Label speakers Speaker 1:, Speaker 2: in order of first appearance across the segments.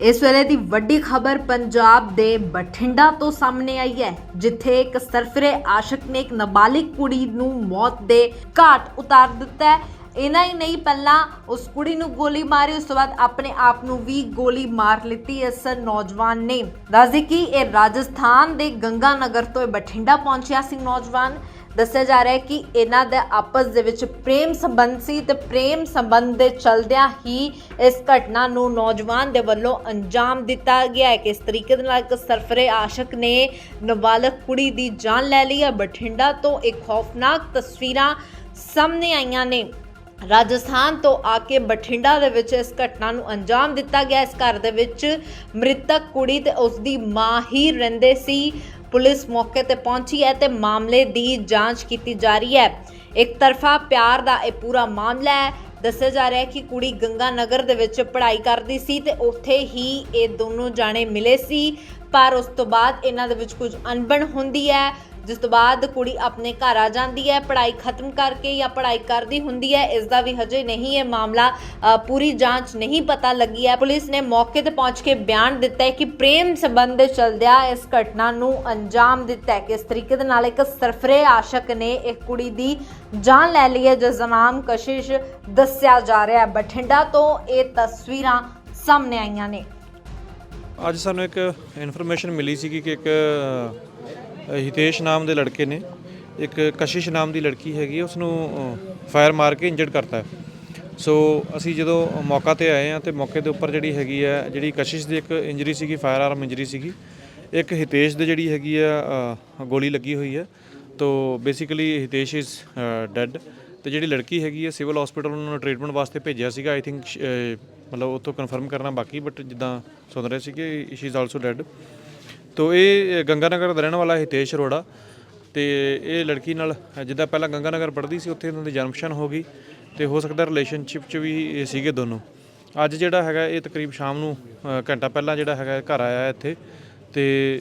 Speaker 1: ਇਸ ਵੇਲੇ ਦੀ ਵੱਡੀ ਖਬਰ ਪੰਜਾਬ ਦੇ ਬਠਿੰਡਾ ਤੋਂ ਸਾਹਮਣੇ ਆਈ ਹੈ, ਜਿੱਥੇ ਇੱਕ ਸਰਫਰੇ ਆਸ਼ਕ ਨੇ ਇੱਕ ਨਾਬਾਲਿਗ ਕੁੜੀ ਨੂੰ ਮੌਤ ਦੇ ਘਾਟ ਉਤਾਰ ਦਿੱਤਾ ਹੈ। ਇਹਨਾਂ ਹੀ ਨਹੀਂ, ਪਹਿਲਾਂ ਉਸ ਕੁੜੀ ਨੂੰ ਗੋਲੀ ਮਾਰੀ, ਉਸ ਤੋਂ ਬਾਅਦ ਆਪਣੇ ਆਪ ਨੂੰ ਵੀ ਗੋਲੀ ਮਾਰ ਲਿੱਤੀ ਇਸ ਨੌਜਵਾਨ ਨੇ। ਦੱਸਦੇ ਕਿ ਇਹ ਰਾਜਸਥਾਨ ਦੇ ਗੰਗਾ ਨਗਰ ਤੋਂ ਇਹ ਬਠਿੰਡਾ ਪਹੁੰਚਿਆ ਸੀ ਨੌਜਵਾਨ। ਦੱਸਿਆ ਜਾ ਰਿਹਾ ਹੈ ਕਿ ਇਹਨਾਂ ਦੇ ਆਪਸ ਦੇ ਵਿੱਚ ਪ੍ਰੇਮ ਸੰਬੰਧ ਸੀ ਤੇ ਪ੍ਰੇਮ ਸੰਬੰਧ ਦੇ ਚਲਦਿਆਂ ਹੀ ਇਸ ਘਟਨਾ ਨੂੰ ਨੌਜਵਾਨ ਦੇ ਵੱਲੋਂ ਅੰਜਾਮ ਦਿੱਤਾ ਗਿਆ ਹੈ ਕਿ ਇਸ ਤਰੀਕੇ ਦੇ ਨਾਲ ਇੱਕ ਸਰਫਰੇ ਆਸ਼ਕ ਨੇ ਨਾਬਾਲਗ ਕੁੜੀ ਦੀ ਜਾਨ ਲੈ ਲਈ ਹੈ। ਬਠਿੰਡਾ ਤੋਂ ਇੱਕ ਖੌਫਨਾਕ ਤਸਵੀਰਾਂ ਸਾਹਮਣੇ ਆਈਆਂ ਨੇ। ਰਾਜਸਥਾਨ ਤੋਂ ਆ ਕੇ ਬਠਿੰਡਾ ਦੇ ਵਿੱਚ ਇਸ ਘਟਨਾ ਨੂੰ ਅੰਜਾਮ ਦਿੱਤਾ ਗਿਆ। ਇਸ ਘਰ ਦੇ ਵਿੱਚ ਮ੍ਰਿਤਕ ਕੁੜੀ ਤੇ ਉਸ ਦੀ ਮਾਂ ਹੀ ਰਹਿੰਦੇ ਸੀ। ਪੁਲਿਸ ਮੌਕੇ ਤੇ ਪਹੁੰਚੀ ਹੈ ਤੇ ਮਾਮਲੇ ਦੀ ਜਾਂਚ ਕੀਤੀ ਜਾ ਰਹੀ ਹੈ। ਇੱਕ ਤਰਫਾ ਪਿਆਰ ਦਾ ਇਹ ਪੂਰਾ ਮਾਮਲਾ ਹੈ। ਦੱਸਿਆ ਜਾ ਰਿਹਾ ਹੈ ਕਿ ਕੁੜੀ ਗੰਗਾ ਨਗਰ ਦੇ ਵਿੱਚ ਪੜ੍ਹਾਈ ਕਰਦੀ ਸੀ ਤੇ ਉੱਥੇ ਹੀ ਇਹ ਦੋਨੋਂ ਜਾਣੇ ਮਿਲੇ ਸੀ। ਪਰ ਉਸ ਤੋਂ ਬਾਅਦ ਇਹਨਾਂ ਦੇ ਵਿੱਚ ਕੁਝ ਅਣਬਣ ਹੁੰਦੀ ਹੈ, ਜਿਸ ਤੋਂ ਬਾਅਦ ਕੁੜੀ ਆਪਣੇ ਘਰ ਆ ਜਾਂਦੀ ਹੈ, ਪੜ੍ਹਾਈ ਖਤਮ ਕਰਕੇ ਜਾਂ ਪੜ੍ਹਾਈ ਕਰਦੀ ਹੁੰਦੀ ਹੈ, ਇਸ ਦਾ ਵੀ ਹਜੇ ਨਹੀਂ ਇਹ ਮਾਮਲਾ ਪੂਰੀ ਜਾਂਚ ਨਹੀਂ ਪਤਾ ਲੱਗੀ ਹੈ। ਪੁਲਿਸ ਨੇ ਮੌਕੇ ਤੇ ਪਹੁੰਚ ਕੇ ਬਿਆਨ ਦਿੱਤਾ ਹੈ ਕਿ ਪ੍ਰੇਮ ਸੰਬੰਧ ਚਲਦਿਆਂ ਇਸ ਘਟਨਾ ਨੂੰ ਅੰਜਾਮ ਦਿੱਤਾ ਹੈ ਕਿ ਇਸ ਤਰੀਕੇ ਦੇ ਨਾਲ ਇੱਕ ਸਰਫਰੇ ਆਸ਼ਕ ਨੇ ਇੱਕ ਕੁੜੀ ਦੀ ਜਾਨ ਲੈ ਲਈ ਹੈ, ਜਿਸ ਦਾ ਨਾਮ ਕਸ਼ਿਸ਼ ਦੱਸਿਆ ਜਾ ਰਿਹਾ ਹੈ। ਬਠਿੰਡਾ ਤੋਂ ਇਹ ਤਸਵੀਰਾਂ ਸਾਹਮਣੇ ਆਈਆਂ ਨੇ।
Speaker 2: ਅੱਜ ਸਾਨੂੰ ਇੱਕ ਇਨਫੋਰਮੇਸ਼ਨ ਮਿਲੀ ਸੀ ਕਿ ਇੱਕ ਹਿਤੇਸ਼ ਨਾਮ ਦੇ ਲੜਕੇ ਨੇ, ਇੱਕ ਕਸ਼ਿਸ਼ ਨਾਮ ਦੀ ਲੜਕੀ ਹੈਗੀ ਉਸ ਨੂੰ ਫਾਇਰ ਮਾਰ ਕੇ ਇੰਜਰਡ ਕਰਤਾ ਸੋ ਅਸੀਂ ਜਦੋਂ ਮੌਕਾ ਤੇ ਆਏ ਆ ਤੇ ਮੌਕੇ ਦੇ ਉੱਪਰ ਜਿਹੜੀ ਹੈਗੀ ਹੈ ਜਿਹੜੀ ਕਸ਼ਿਸ਼ ਦੀ ਇੱਕ ਇੰਜਰੀ ਸੀਗੀ ਫਾਇਰ ਆਰਮ ਇੰਜਰੀ ਸੀਗੀ, ਇੱਕ ਹਿਤੇਸ਼ ਦੇ ਜਿਹੜੀ ਹੈਗੀ ਆ ਗੋਲੀ ਲੱਗੀ ਹੋਈ ਹੈ। ਤੋ ਬੇਸਿਕਲੀ ਹਿਤੇਸ਼ ਇਜ਼ ਡੈਡ ਤੇ ਜਿਹੜੀ ਲੜਕੀ ਹੈਗੀ ਹੈ ਸਿਵਲ ਹਸਪੀਟਲ ਉਹਨਾਂ ਨੂੰ ਟ੍ਰੀਟਮੈਂਟ ਵਾਸਤੇ ਭੇਜਿਆ ਸੀਗਾ ਆਈ ਥਿੰਕ ਮਤਲਬ ਉਹ ਤੋਂ ਕਨਫਰਮ ਕਰਨਾ ਬਾਕੀ ਬਟ ਜਿੱਦਾਂ ਸੁਣ ਰਹੇ ਸੀ ਕਿ ਸ਼ੀ ਇਜ਼ ਆਲਸੋ ਡੈਡ ਤੋ ਇਹ ਗੰਗਾ ਨਗਰ ਦਾ ਰਹਿਣ ਵਾਲਾ ਹਿਤੇਸ਼ ਅਰੋੜਾ, ਤੇ ਇਹ ਲੜਕੀ ਨਾਲ, ਜਿੱਦਾਂ ਪਹਿਲਾਂ ਗੰਗਾ ਨਗਰ ਪੜ੍ਹਦੀ ਸੀ, ਉੱਥੇ ਇਹਨਾਂ ਦੀ ਜਨਮਸ਼ਨ ਹੋ ਗਈ, ਤੇ ਹੋ ਸਕਦਾ ਰਿਲੇਸ਼ਨਸ਼ਿਪ 'ਚ ਵੀ ਇਹ ਸੀਗੇ ਦੋਨੋਂ। ਅੱਜ ਜਿਹੜਾ ਹੈਗਾ, ਇਹ ਤਕਰੀਬ ਸ਼ਾਮ ਨੂੰ ਘੰਟਾ ਪਹਿਲਾਂ ਜਿਹੜਾ ਹੈਗਾ, ਘਰ ਆਇਆ ਇੱਥੇ, ਤੇ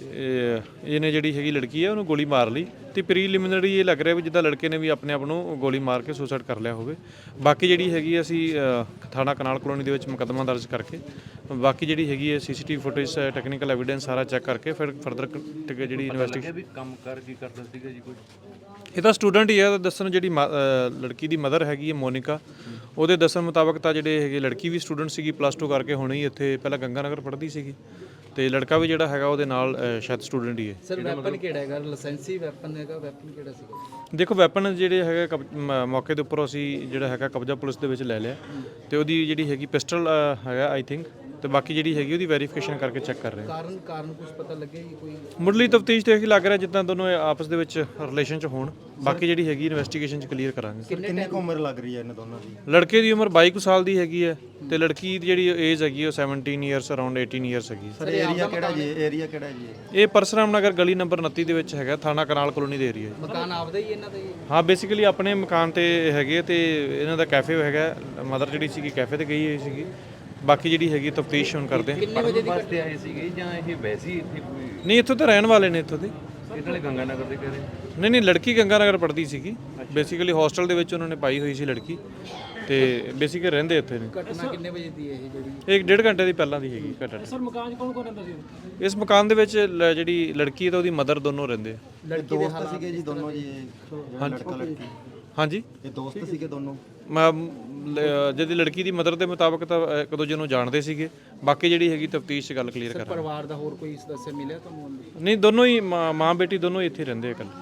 Speaker 2: ਇਹਨੇ ਜਿਹੜੀ ਹੈਗੀ ਲੜਕੀ ਹੈ ਉਹਨੂੰ ਗੋਲੀ ਮਾਰ ਲਈ, ਤੇ ਪ੍ਰੀਲਿਮਿਨਰੀ ਇਹ ਲੱਗ ਰਿਹਾ ਵੀ ਜਿੱਦਾਂ ਲੜਕੇ ਨੇ ਵੀ ਆਪਣੇ ਆਪ ਨੂੰ ਗੋਲੀ ਮਾਰ ਕੇ ਸੁਸਾਈਡ ਕਰ ਲਿਆ ਹੋਵੇ। ਬਾਕੀ ਜਿਹੜੀ ਹੈਗੀ ਅਸੀਂ ਥਾਣਾ ਕਨਾਲ ਕਲੋਨੀ ਦੇ ਵਿੱਚ ਮੁਕੱਦਮਾ ਦਰਜ ਕਰਕੇ ਬਾਕੀ ਜਿਹੜੀ ਹੈਗੀ ਹੈ ਸੀਸੀਟੀਵੀ ਫੁਟੇਜ ਟੈਕਨੀਕਲ ਐਵੀਡੈਂਸ ਸਾਰਾ ਚੈੱਕ ਕਰਕੇ ਫਿਰ ਫਰਦਰ ਜਿਹੜੀ ਇਨਵੈਸਟੀਗੇਸ਼ਨ
Speaker 3: ਵੀ ਕੰਮ ਕਰ ਕੀ ਕਰਦਾ ਸੀਗਾ ਜੀ ਕੋਈ?
Speaker 2: ਇਹ ਤਾਂ ਸਟੂਡੈਂਟ ਹੀ ਹੈ ਦੱਸਣ ਜਿਹੜੀ ਲੜਕੀ ਦੀ ਮਦਰ ਹੈਗੀ ਹੈ ਮੋਨਿਕਾ ਉਹਦੇ ਦੱਸਣ ਮੁਤਾਬਕ ਤਾਂ ਜਿਹੜੇ ਹੈਗੇ ਲੜਕੀ ਵੀ ਸਟੂਡੈਂਟ ਸੀਗੀ ਪਲੱਸ 2 ਕਰਕੇ ਹੁਣੇ ਹੀ ਇੱਥੇ ਪਹਿਲਾਂ ਗੰਗਾ ਨਗਰ ਪੜ੍ਹਦੀ ਸੀਗੀ। ਤੇ ਲੜਕਾ ਵੀ ਜਿਹੜਾ ਹੈਗਾ ਉਹਦੇ ਨਾਲ ਅ, ਸ਼ਾਇਦ ਸਟੂਡੈਂਟ ਹੀ ਹੈ।
Speaker 4: ਸਰ ਵੈਪਨ ਕਿਹੜਾ ਹੈਗਾ? ਲਾਇਸੈਂਸੀ ਵੈਪਨ ਹੈਗਾ ਵੈਪਨ ਕਿਹੜਾ ਸੀਗਾ?
Speaker 2: ਦੇਖੋ ਵੈਪਨ ਜਿਹੜੇ ਹੈਗਾ ਕਬ- ਮ- ਮੌਕੇ ਦੇ ਉੱਪਰ ਅਸੀਂ ਜਿਹੜਾ ਹੈਗਾ ਕਬਜ਼ਾ ਪੁਲਿਸ ਦੇ ਵਿੱਚ ਲੈ ਲਿਆ। ਤੇ ਉਹਦੀ ਜਿਹੜੀ ਹੈਗੀ ਪਿਸਟਲ ਹੈਗਾ ਆਈ ਥਿੰਕ ਤੇ ਬਾਕੀ ਜਿਹੜੀ ਹੈਗੀ ਉਹਦੀ ਵੈਰੀਫਿਕੇਸ਼ਨ ਕਰਕੇ ਚੈੱਕ ਕਰ ਰਹੇ ਹਾਂ।
Speaker 4: ਕਾਰਨ ਕਾਰਨ ਕੁਝ ਪਤਾ ਲੱਗਿਆ ਜੀ ਕੋਈ?
Speaker 2: ਮੁੱਢਲੀ ਤਫਤੀਸ਼ ਤੇ ਇਹ ਲੱਗ ਰਿਹਾ ਜਿੱਦਾਂ ਦੋਨੋਂ ਇਹ ਆਪਸ ਦੇ ਵਿੱਚ ਰਿਲੇਸ਼ਨ ਚ ਹੋਣ। ਬਾਕੀ ਜਿਹੜੀ ਹੈਗੀ ਇਨਵੈਸਟੀਗੇਸ਼ਨ ਚ ਕਲੀਅਰ ਕਰਾਂਗੇ।
Speaker 5: ਕਿੰਨੀ ਕੁ ਉਮਰ ਲੱਗ ਰਹੀ ਹੈ ਇਹਨਾਂ ਦੋਨਾਂ ਦੀ?
Speaker 2: ਲੜਕੇ ਦੀ ਉਮਰ 22 ਕੁ ਸਾਲ ਦੀ ਹੈਗੀ ਹੈ। ਤੇ ਲੜਕੀ ਦੀ ਜਿਹੜੀ ਏਜ ਹੈਗੀ ਉਹ 17 ਇਅਰਸ ਅਰਾਊਂਡ 18 ਇਅਰਸ ਹੈਗੀ।
Speaker 5: ਸਰ ਏਰੀਆ ਕਿਹੜਾ ਜੀ? ਏਰੀਆ ਕਿਹੜਾ ਜੀ? ਇਹ?
Speaker 2: ਪਰਸਰਾਮ ਨਗਰ ਗਲੀ ਨੰਬਰ 29 ਦੇ ਵਿੱਚ ਹੈਗਾ ਥਾਣਾ ਕਨਾਲ ਕਲੋਨੀ ਦੇ ਏਰੀਆ
Speaker 4: ਮਕਾਨ ਆਪਦਾ ਹੀ ਇਹਨਾਂ ਦਾ ਹੀ?
Speaker 2: ਹਾਂ ਬੇਸਿਕਲੀ ਆਪਣੇ ਮਕਾਨ ਤੇ ਹੈਗੇ ਤੇ ਇਹਨਾਂ ਦਾ ਕੈਫੇ ਹੈਗਾ ਮਦਰ ਜਿਹੜੀ ਸੀਗੀ ਕੈਫੇ ਤੇ ਗਈ ਹੋਈ ਸੀਗੀ। ਬਾਕੀ ਜਿਹੜੀ ਹੈਗੀ ਤਫਤੀਸ਼ ਹੁਣ ਕਰਦੇ ਹਾਂ
Speaker 4: ਕਿੰਨੇ ਵਜੇ ਦੀ
Speaker 3: ਵਾਸਤੇ ਆਏ ਸੀਗੇ ਜਾਂ ਇਹ ਵੈਸੇ ਇੱਥੇ ਕੋਈ
Speaker 2: ਨਹੀਂ ਇੱਥੋਂ ਤਾਂ ਰਹਿਣ ਵਾਲੇ ਨੇ ਇੱਥੋਂ ਦੇ।
Speaker 3: ਇਹਨਾਂ ਨੇ ਗੰਗਾ ਨਗਰ ਦੇ ਕਹਿ ਰਹੇ
Speaker 2: ਨਹੀਂ ਨਹੀਂ ਲੜਕੀ ਗੰਗਾ ਨਗਰ ਪੜ੍ਹਦੀ ਸੀਗੀ। ਬੇਸਿਕਲੀ ਹੋਸਟਲ ਦੇ ਵਿੱਚ ਉਹਨਾਂ ਨੇ ਪਾਈ ਹੋਈ ਸੀ ਲੜਕੀ ਤੇ ਬੇਸਿਕਲੀ ਰਹਿੰਦੇ ਇੱਥੇ ਨੇ।
Speaker 4: ਘਟਨਾ ਕਿੰਨੇ ਵਜੇ ਦੀ ਹੈ ਇਹ ਜਿਹੜੀ?
Speaker 2: ਇੱਕ ਡੇਢ ਘੰਟੇ ਦੀ ਪਹਿਲਾਂ ਦੀ ਹੈਗੀ ਘਟਨਾ ਸਰ ਮਕਾਨ 'ਚ ਕੌਣ ਕੌਣ ਰਹਿੰਦਾ ਸੀ? ਇਸ ਮਕਾਨ ਦੇ ਵਿੱਚ ਲ- ਜਿਹੜੀ ਲੜਕੀ ਤੇ ਉਹਦੀ ਮਦਰ ਦੋਨੋਂ ਰਹਿੰਦੇ ਆ।
Speaker 5: ਇਹ ਦੋਸਤ ਸੀਗੇ ਜੀ ਦੋਨੋਂ ਜੀ। ਇਹ ਜਿਹੜਾ ਲੜਕਾ ਲੜਕੀ
Speaker 2: ਹਾਂਜੀ।
Speaker 5: ਇਹ ਦੋਸਤ ਸੀਗੇ ਦੋਨੋਂ?
Speaker 2: ਮੈਂ ਲ- ਜਿਹਦੀ ਲੜਕੀ ਦੀ ਮਦਰ ਦੇ ਮੁਤਾਬਕ ਤਾਂ ਅ, ਇੱਕ ਦੂਜੇ ਨੂੰ ਜਾਣਦੇ ਸੀਗੇ। ਬਾਕੀ ਜਿਹੜੀ ਹੈਗੀ ਤਫਤੀਸ਼ 'ਚ ਗੱਲ ਕਲੀਅਰ ਕਰਾਂਗੇ।
Speaker 4: ਪਰਿਵਾਰ ਦਾ ਹੋਰ ਕੋਈ ਸਦੱਸਿਆ ਮਿਲਿਆ ਤੁਹਾਨੂੰ?
Speaker 2: ਨਹੀਂ ਦੋਨੋਂ ਹੀ ਮਾਂ ਮਾਂ ਬੇਟੀ ਦੋਨੋਂ ਹੀ ਇੱਥੇ ਰਹਿੰਦੇ ਆ ਇਕੱਲੇ।